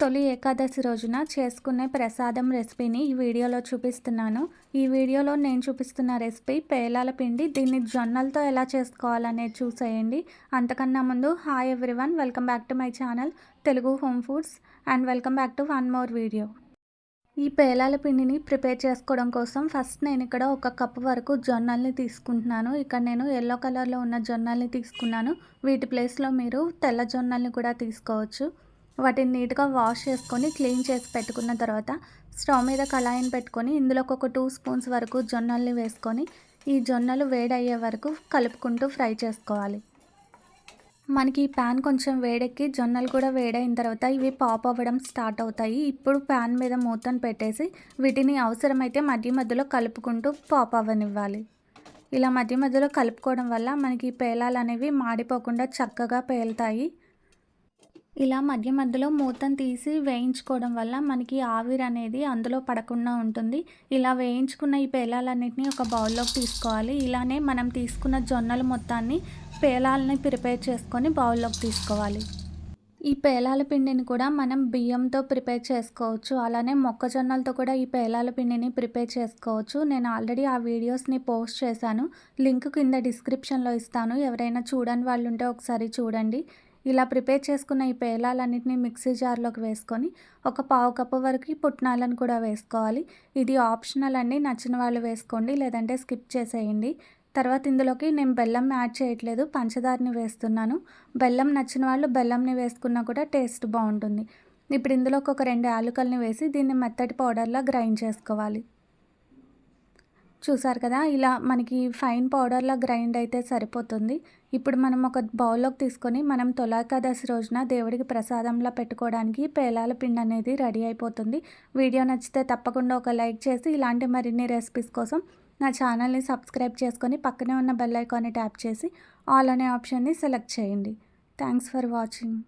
తొలి ఏకాదశి రోజున చేసుకునే ప్రసాదం రెసిపీని ఈ వీడియోలో చూపిస్తున్నాను. ఈ వీడియోలో నేను చూపిస్తున్న రెసిపీ పేలాల పిండి. దీన్ని జొన్నలతో ఎలా చేసుకోవాలనేది చూసేయండి. అంతకన్నా ముందు hi everyone welcome back to my channel Telugu home foods and welcome back to one more video. ఈ పేలాల పిండిని ప్రిపేర్ చేసుకోవడం కోసం ఫస్ట్ నేను ఇక్కడ ఒక కప్పు వరకు జొన్నల్ని తీసుకుంటున్నాను. ఇక్కడ నేను ఎల్లో కలర్లో ఉన్న జొన్నల్ని తీసుకున్నాను. వీటి ప్లేస్లో మీరు తెల్ల జొన్నల్ని కూడా తీసుకోవచ్చు. వాటిని నీట్గా వాష్ చేసుకొని క్లీన్ చేసి పెట్టుకున్న తర్వాత స్టవ్ మీద కళాయిని పెట్టుకొని ఇందులోకి ఒక టూ స్పూన్స్ వరకు జొన్నల్ని వేసుకొని ఈ జొన్నలు వేడయ్యే వరకు కలుపుకుంటూ ఫ్రై చేసుకోవాలి. మనకి ఈ ప్యాన్ కొంచెం వేడెక్కి జొన్నలు కూడా వేడైన తర్వాత ఇవి పాప్ అవ్వడం స్టార్ట్ అవుతాయి. ఇప్పుడు ప్యాన్ మీద మూతను పెట్టేసి వీటిని అవసరమైతే మధ్య మధ్యలో కలుపుకుంటూ పాప్ అవ్వనివ్వాలి. ఇలా మధ్య మధ్యలో కలుపుకోవడం వల్ల మనకి పేలాలు అనేవి మాడిపోకుండా చక్కగా పేలుతాయి. ఇలా మధ్య మధ్యలో మూతను తీసి వేయించుకోవడం వల్ల మనకి ఆవిరి అనేది అందులో పడకుండా ఉంటుంది. ఇలా వేయించుకున్న ఈ పేలాలన్నింటినీ ఒక బౌల్లోకి తీసుకోవాలి. ఇలానే మనం తీసుకున్న జొన్నల మొత్తాన్ని పేలాలని ప్రిపేర్ చేసుకొని బౌల్లోకి తీసుకోవాలి. ఈ పేలాల పిండిని కూడా మనం బియ్యంతో ప్రిపేర్ చేసుకోవచ్చు. అలానే మొక్కజొన్నలతో కూడా ఈ పేలాల పిండిని ప్రిపేర్ చేసుకోవచ్చు. నేను ఆల్రెడీ ఆ వీడియోస్ని పోస్ట్ చేశాను. లింక్ కింద డిస్క్రిప్షన్లో ఇస్తాను. ఎవరైనా చూడని వాళ్ళు ఉంటే ఒకసారి చూడండి. ఇలా ప్రిపేర్ చేసుకున్న ఈ పేలాలన్నింటినీ మిక్సీ జార్లోకి వేసుకొని ఒక పావు కప్పు వరకు పుట్నాలను కూడా వేసుకోవాలి. ఇది ఆప్షనల్ అండి నచ్చిన వాళ్ళు వేసుకోండి లేదంటే స్కిప్ చేసేయండి. తర్వాత ఇందులోకి నేను బెల్లం యాడ్ చేయట్లేదు పంచదారని వేస్తున్నాను. బెల్లం నచ్చిన వాళ్ళు బెల్లంని వేసుకున్నా కూడా టేస్ట్ బాగుంటుంది. ఇప్పుడు ఇందులోకి ఒక రెండు యాలకుల్ని వేసి దీన్ని మెత్తటి పౌడర్లా గ్రైండ్ చేసుకోవాలి. చూసారు కదా ఇలా మనకి ఫైన్ పౌడర్లా గ్రైండ్ అయితే సరిపోతుంది. ఇప్పుడు మనం ఒక బౌల్లోకి తీసుకొని మనం తొలాకాదశి రోజున దేవుడికి ప్రసాదంలా పెట్టుకోవడానికి పేలాల పిండి అనేది రెడీ అయిపోతుంది. వీడియో నచ్చితే తప్పకుండా ఒక లైక్ చేసి ఇలాంటి మరిన్ని రెసిపీస్ కోసం నా ఛానల్ని సబ్స్క్రైబ్ చేసుకొని పక్కనే ఉన్న బెల్ ఐకాన్ని ట్యాప్ చేసి ఆల్ అనే ఆప్షన్ని సెలెక్ట్ చేయండి. Thanks for watching.